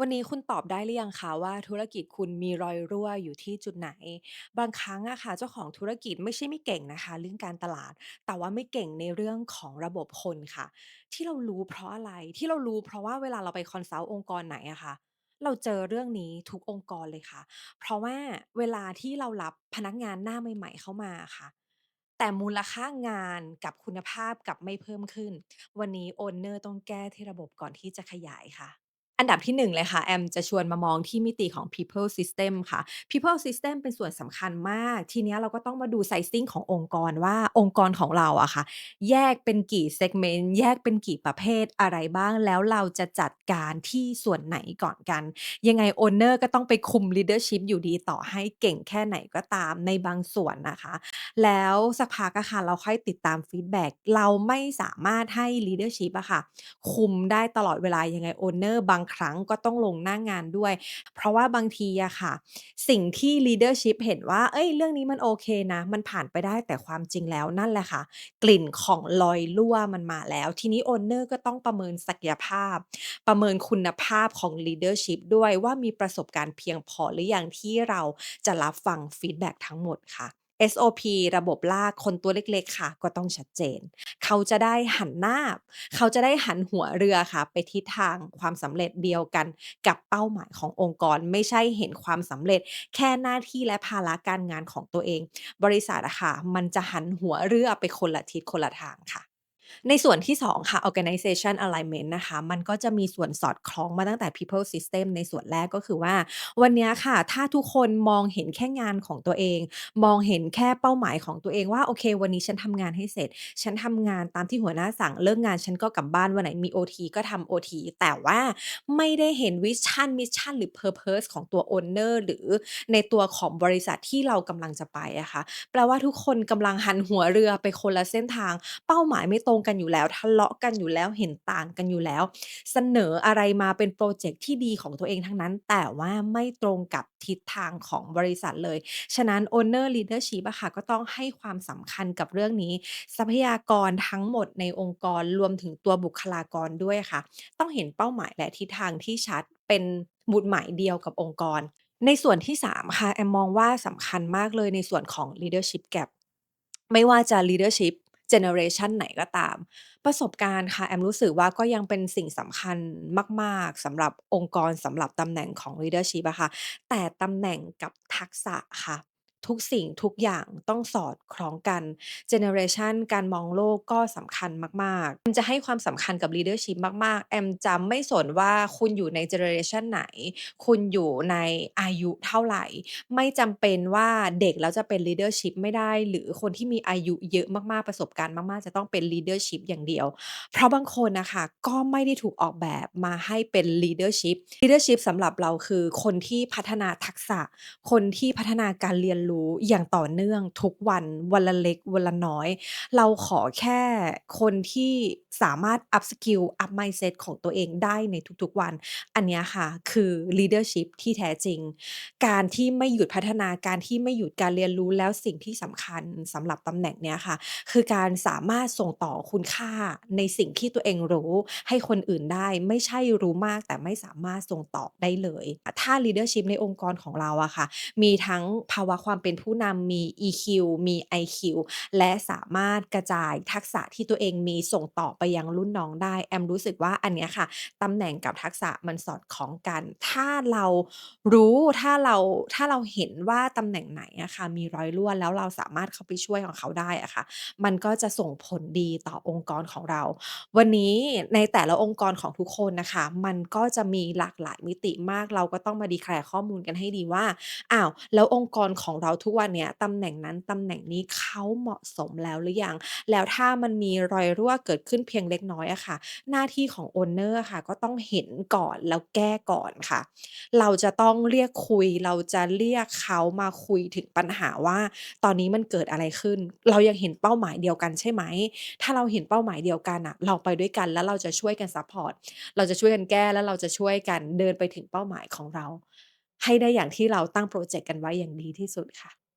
วันนี้คุณตอบได้หรือยังคะว่า ธุรกิจคุณมีรอยรั่วอยู่ที่จุดไหน?บางครั้งอะค่ะ เจ้าของธุรกิจไม่ใช่ไม่เก่งนะคะเรื่องการตลาด แต่ว่าไม่เก่งในเรื่องของระบบคนค่ะ ที่เรารู้เพราะอะไร?ที่เรารู้ เพราะว่าเวลาเราไป consult องค์กรไหนอะค่ะ เราเจอเรื่องนี้ทุกองค์กรเลยค่ะ เพราะว่าเวลาที่เรารับพนักงานหน้าใหม่ ๆ เข้ามาอะค่ะ แต่มูลค่างานกับคุณภาพกลับไม่เพิ่มขึ้น วันนี้ Owner ต้องแก้ที่ระบบก่อนที่จะขยายค่ะ อันดับที่1เลยค่ะ แอมจะชวนมามองที่มิติของ People System ค่ะ People System เป็นส่วนสำคัญมาก ทีเนี้ยเราก็ต้องมาดู Sizing ขององค์กรว่าองค์กรของเราอะค่ะ แยกเป็นกี่ segment แยกเป็นกี่ประเภทอะไรบ้าง แล้วเราจะจัดการที่ส่วนไหนก่อนกัน ยังไง Owner ก็ต้องไปคุม Leadership อยู่ดีต่อให้เก่งแค่ไหนก็ตามในบางส่วนนะคะ แล้วสักพักอะค่ะเราค่อยติดตามฟีดแบ็กเราไม่สามารถให้ Leadership อะค่ะ คุมได้ตลอดเวลายังไง Owner บางครั้งก็ต้องลงหน้างานด้วย เพราะว่าบางทีอะค่ะ สิ่งที่ Leadership เห็นว่าเฮ้ย เรื่องนี้มันโอเคนะ มันผ่านไปได้แต่ความจริงแล้วนั่นแหละค่ะ กลิ่นของรอยรั่วมันมาแล้ว ทีนี้ Owner ก็ต้องประเมินศักยภาพ ประเมินคุณภาพของ Leadership ด้วยว่ามีประสบการณ์เพียงพอหรือยังที่เราจะรับฟังฟีดแบ็กทั้งหมดค่ะ SOP ระบบลากคนตัวเล็กๆ ค่ะ ก็ต้องชัดเจน เขาจะได้หันหน้า เขาจะได้หันหัวเรือค่ะ ไปทิศทางความสำเร็จเดียวกันกับเป้าหมายขององค์กร ไม่ใช่เห็นความสำเร็จ แค่หน้าที่และภาระการงานของตัวเอง บริษัทอะค่ะ มันจะหันหัวเรือไปคนละทิศคนละทางค่ะ ในส่วนที่ 2 ค่ะ Organization Alignment นะคะ มันก็จะมีส่วนสอดคล้องมาตั้งแต่ People System ในส่วนแรกก็คือว่า วันนี้ค่ะ ถ้าทุกคนมองเห็นแค่งานของตัวเอง มองเห็นแค่เป้าหมายของตัวเองว่า โอเค วันนี้ฉันทำงานให้เสร็จ ฉันทำงานตามที่หัวหน้าสั่งเลิกงานฉันก็กลับบ้านวันไหนมีโอทีก็ทำโอทีแต่ว่าไม่ได้เห็น Vision Mission หรือ Purpose ของตัว Owner หรือในตัวของบริษัทที่เรากำลังจะไปอะค่ะแปลว่าทุกคนกำลังหันหัวเรือไปคนละเส้นทาง เป้าหมายไม่ตรงกันอยู่แล้ว ทะเลาะกันอยู่แล้วเห็นต่างกันอยู่แล้ว เสนออะไรมาเป็นพรเจกต์ที่ดีของตัวเองทั้งนั้น แต่ว่าไม่ตรงกับทิศทางของบริษัทเลย ฉะนั้น Owner Leadership อะค่ะก็ต้องให้ความสำคัญกับเรื่องนี้ ทรัพยากรทั้งหมดในองค์กรรวมถึงตัวบุคลากรด้วยค่ะ ต้องเห็นเป้าหมายและทิศทางที่ชัดเป็นหมุดหมายเดียวกับองค์กร ในส่วนที่ 3 ค่ะ แอมมองว่าสำคัญมากเลยในส่วนของ Leadership Gap ไม่ว่าจะ Leadership เจเนอเรชันไหนก็ตาม ประสบการณ์ค่ะ แอมรู้สึกว่าก็ยังเป็นสิ่งสำคัญมากๆสำหรับองค์กรสำหรับตำแหน่งของ Leadership อะค่ะ แต่ตำแหน่งกับทักษะค่ะ ทุกสิ่งทุกอย่างต้องสอดคล้องกันเจเนอเรชันการมองโลกก็สำคัญมากๆแอมจะให้ความสำคัญกับ Leadership มาก ๆ แอมจะไม่สนว่าคุณอยู่ในเจเนอเรชันไหน คุณอยู่ในอายุเท่าไหร่ ไม่จำเป็นว่าเด็กแล้วจะเป็น Leadership ไม่ได้ หรือคนที่มีอายุเยอะมากๆประสบการณ์มากๆ จะต้องเป็น Leadership อย่างเดียว เพราะบางคนนะคะก็ไม่ได้ถูกออกแบบมาให้เป็น Leadership Leadership สำหรับเราคือคนที่พัฒนาทักษะ คนที่พัฒนาการเรียนรู้อย่างต่อเนื่องทุกวัน วันละเล็ก วันละน้อย เราขอแค่คนที่สามารถ up skill up mindset ของตัวเองได้ในทุกๆวัน อันเนี้ยค่ะ คือ Leadership ที่แท้จริง การที่ไม่หยุดพัฒนาการที่ไม่หยุดการเรียนรู้แล้วสิ่งที่สำคัญสำหรับตำแหน่งเนี้ยค่ะ คือการสามารถส่งต่อคุณค่าในสิ่งที่ตัวเองรู้ให้คนอื่นได้ ไม่ใช่รู้มากแต่ไม่สามารถส่งต่อได้เลย ถ้า Leadership ในองค์กรของเราอะค่ะ มีทั้งภาวะความเป็นผู้นำมี EQ มี IQ และสามารถกระจายทักษะที่ตัวเองมีส่งต่อไปยังรุ่นน้องได้ แอมรู้สึกว่าอันเนี้ยค่ะตำแหน่งกับทักษะมันสอดคล้องกัน ถ้าเรารู้ถ้าเราถ้าเราเห็นว่าตำแหน่งไหนอะค่ะมีรอยรั่วแล้วเราสามารถเข้าไปช่วยของเขาได้อะค่ะมันก็จะส่งผลดีต่อองค์กรของเรา วันนี้ในแต่ละองค์กรของทุกคนนะคะ มันก็จะมีหลากหลายมิติมากเราก็ต้องมา declare ข้อมูลกันให้ดีว่าอ้าวแล้วองค์กรของเราทุกวันเนี้ยตำแหน่งนั้นตำแหน่งนี้เขาเหมาะสมแล้วหรือยัง แล้วถ้ามันมีรอยรั่วเกิดขึ้นเพียงเล็กน้อยอะค่ะ หน้าที่ของ Owner อะค่ะก็ต้องเห็นก่อนแล้วแก้ก่อนค่ะ เราจะต้องเรียกคุยเราจะเรียกเขามาคุยถึงปัญหาว่า ตอนนี้มันเกิดอะไรขึ้น เรายังเห็นเป้าหมายเดียวกันใช่ไหม?ถ้าเราเห็นเป้าหมายเดียวกันน่ะเราไปด้วยกันแล้วเราจะช่วยกันซัปพอร์ตเราจะช่วยกันแก้แล้วเราจะช่วยกันเดินไปถึงเป้าหมายของเรา ให้ได้อย่างที่เราตั้งโปรเจกต์กันไว้อย่างดีที่สุดค่ะ